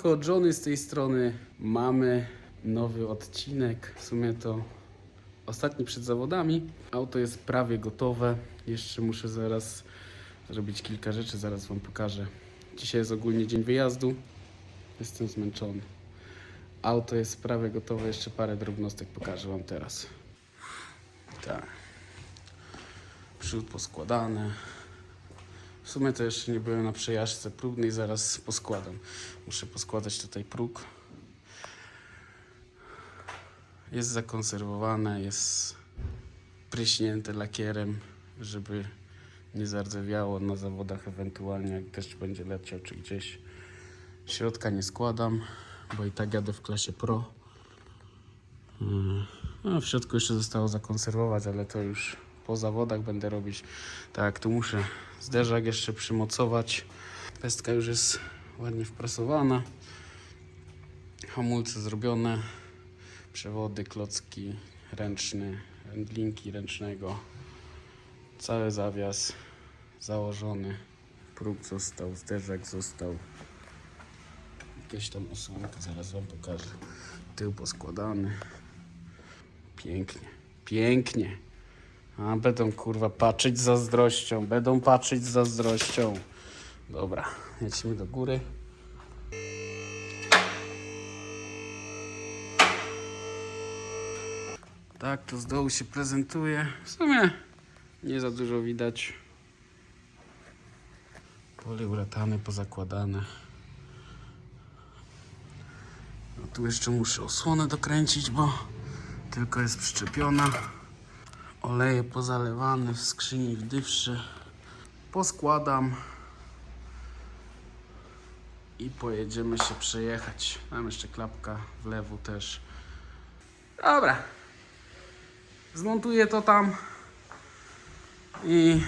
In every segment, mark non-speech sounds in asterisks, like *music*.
Siemanko, Johnny z tej strony. Mamy nowy odcinek. W sumie to ostatni przed zawodami. Auto jest prawie gotowe. Jeszcze muszę zaraz zrobić kilka rzeczy, zaraz Wam pokażę. Dzisiaj jest ogólnie dzień wyjazdu. Jestem zmęczony. Auto jest prawie gotowe, jeszcze parę drobnostek pokażę Wam teraz. Tak. Przód poskładane. W sumie to jeszcze nie byłem na przejażdżce próbnej, zaraz poskładam. Muszę poskładać tutaj próg. Jest zakonserwowane, jest pryśnięte lakierem, żeby nie zardzewiało na zawodach ewentualnie, jak deszcz będzie leciał czy gdzieś. Środka nie składam, bo i tak jadę w klasie Pro. Mm, No, w środku jeszcze zostało zakonserwować, ale to już po zawodach będę robić tak tu muszę. Zderzak jeszcze przymocować. Pestka już jest ładnie wprasowana. Hamulce zrobione. Przewody, klocki, ręczny, linki ręcznego. Cały zawias założony. Próg został, zderzak został. Jakieś tam osłonki, zaraz wam pokażę. Tył poskładany. Pięknie, pięknie. A będą kurwa patrzeć z zazdrością, będą patrzeć z zazdrością. Dobra, lecimy do góry. Tak to z dołu się prezentuje. W sumie nie za dużo widać. Poliuretany pozakładane. No tu jeszcze muszę osłonę dokręcić, bo tylko jest przyczepiona. Oleje pozalewane w skrzyni w. Poskładam i pojedziemy się przejechać. Mam jeszcze klapka w lewo też. Dobra. Zmontuję to tam i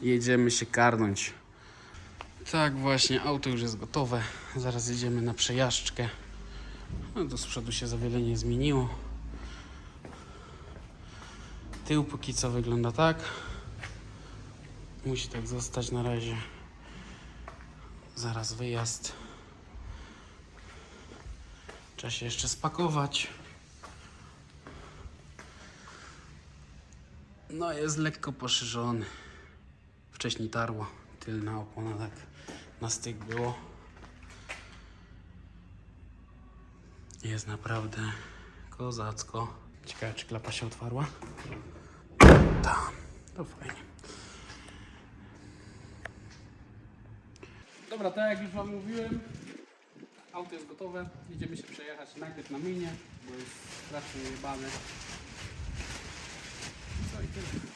jedziemy się karnąć. Tak właśnie, auto już jest gotowe. Zaraz jedziemy na przejażdżkę. No, do przodu się za wiele nie zmieniło. Tył póki co wygląda tak. Musi tak zostać na razie. Zaraz wyjazd. Trzeba się jeszcze spakować. No jest lekko poszerzony. Wcześniej tarło. Tylna opona tak na styk było. Jest naprawdę kozacko. Ciekawe czy klapa się otwarła. Tak, to fajnie. Dobra, tak jak już Wam mówiłem, auto jest gotowe. Idziemy się przejechać najpierw na minie, bo jest strasznie jebane. Co i tyle.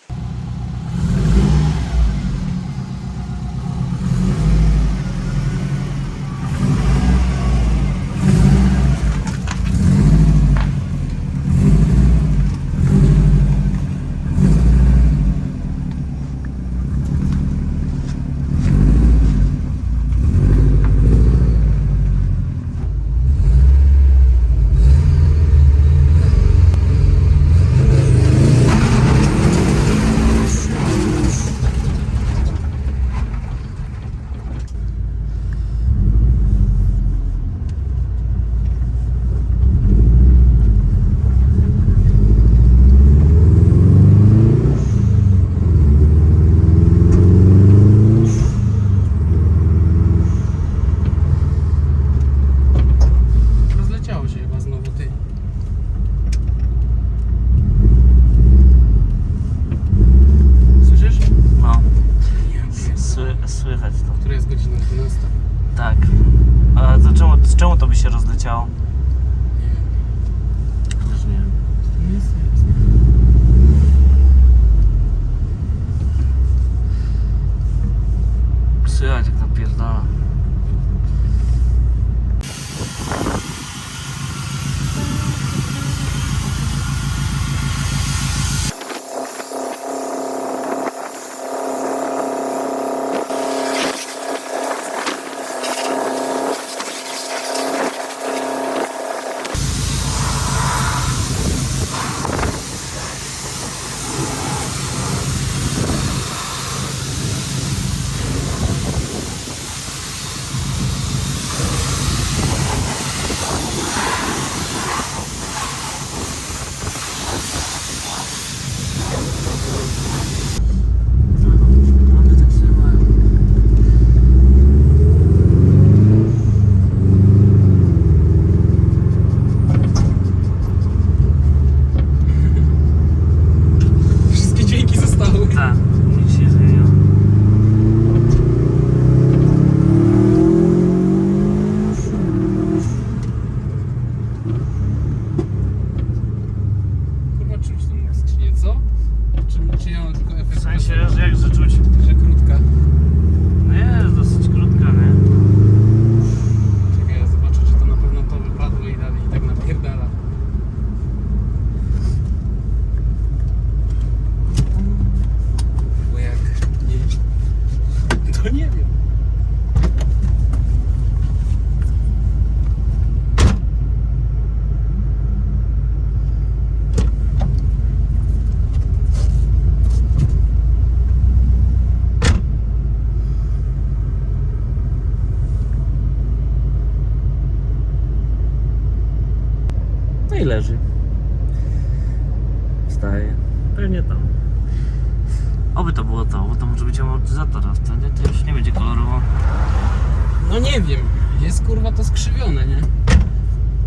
No nie wiem, jest kurwa to skrzywione, nie?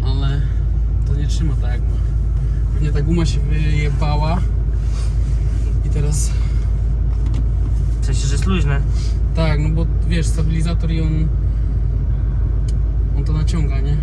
Ale to nie trzyma tak jak ma. Pewnie ta guma się wyjebała i teraz... W sensie, że jest luźne. Tak, no bo wiesz, stabilizator i on... On to naciąga, nie?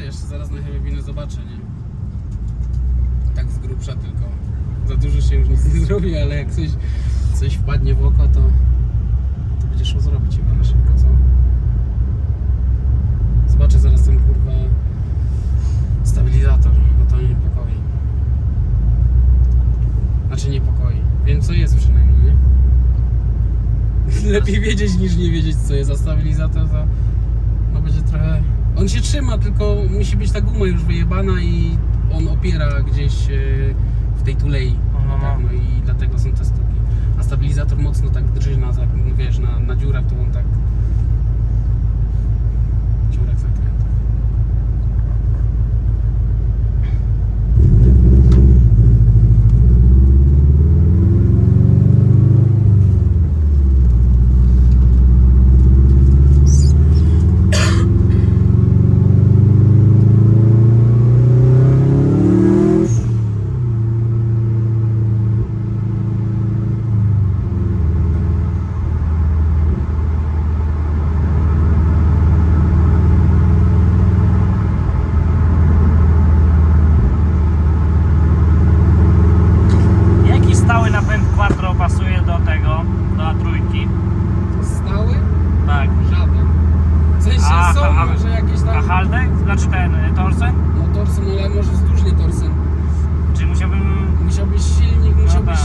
Jeszcze zaraz na Halloween zobaczę, nie? Tak z grubsza tylko. Za dużo się już nic nie zrobi, ale jak coś, coś wpadnie w oko, to, to będzie szło zrobić chyba na szybko, co? Zobaczę zaraz ten kurwa stabilizator, bo to mnie niepokoi. Znaczy niepokoi. Wiem co jest przynajmniej, nie? *laughs* Lepiej wiedzieć niż nie wiedzieć co jest, a stabilizator to no będzie trochę... On się trzyma, tylko musi być ta guma już wyjebana i on opiera gdzieś e, w tej tulei No, na no. pewno i dlatego są te stuki. A stabilizator mocno tak drży na, tak, wiesz, na, na dziurach, to on tak... A, a- może jakieś A tam... Haldek? Znaczy ten y, Torsen? No torsen, ale może wzdłużnie torsen. Czyli musiałbym Musiałbyś silnik, musiałbyś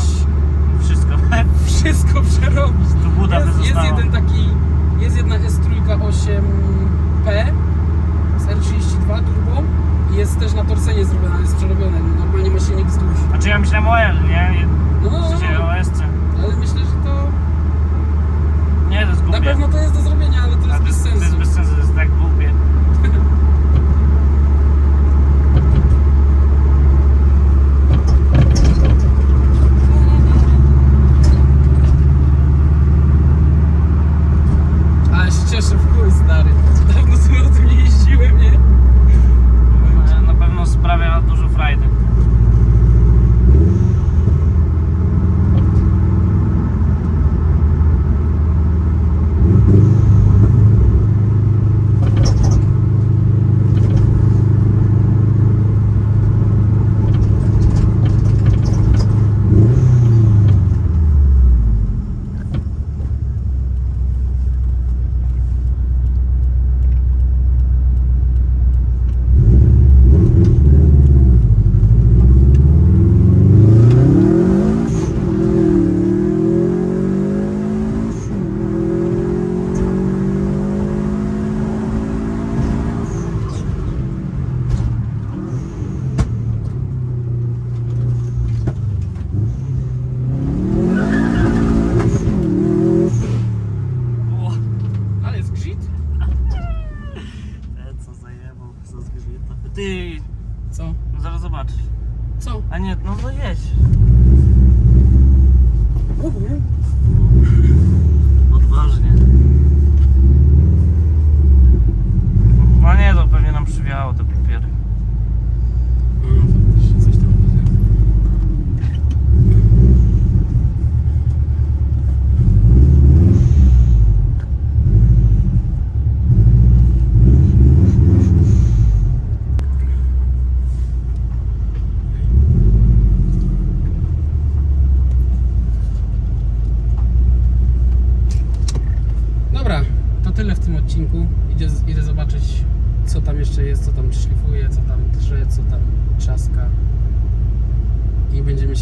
wszystko. *laughs* wszystko przerobić. Tu buda by jest, jest jeden taki, jest jedna S3 8P z R32 turbo i jest też na torsenie zrobiona, jest przerobione. Normalnie ma silnik wzdłuż. Znaczy ja myślałem o L, nie? No, no, no, o ale myślę, że to Nie, to jest głupie. na pewno to jest do zrobienia, ale to A jest bez jest, to sensu. jest bez sensu,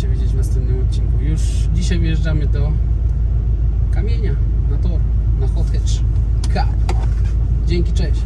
Się widzieć w następnym odcinku. Już dzisiaj wyjeżdżamy do kamienia na tor, na Hot Hatch Cup. Dzięki, cześć.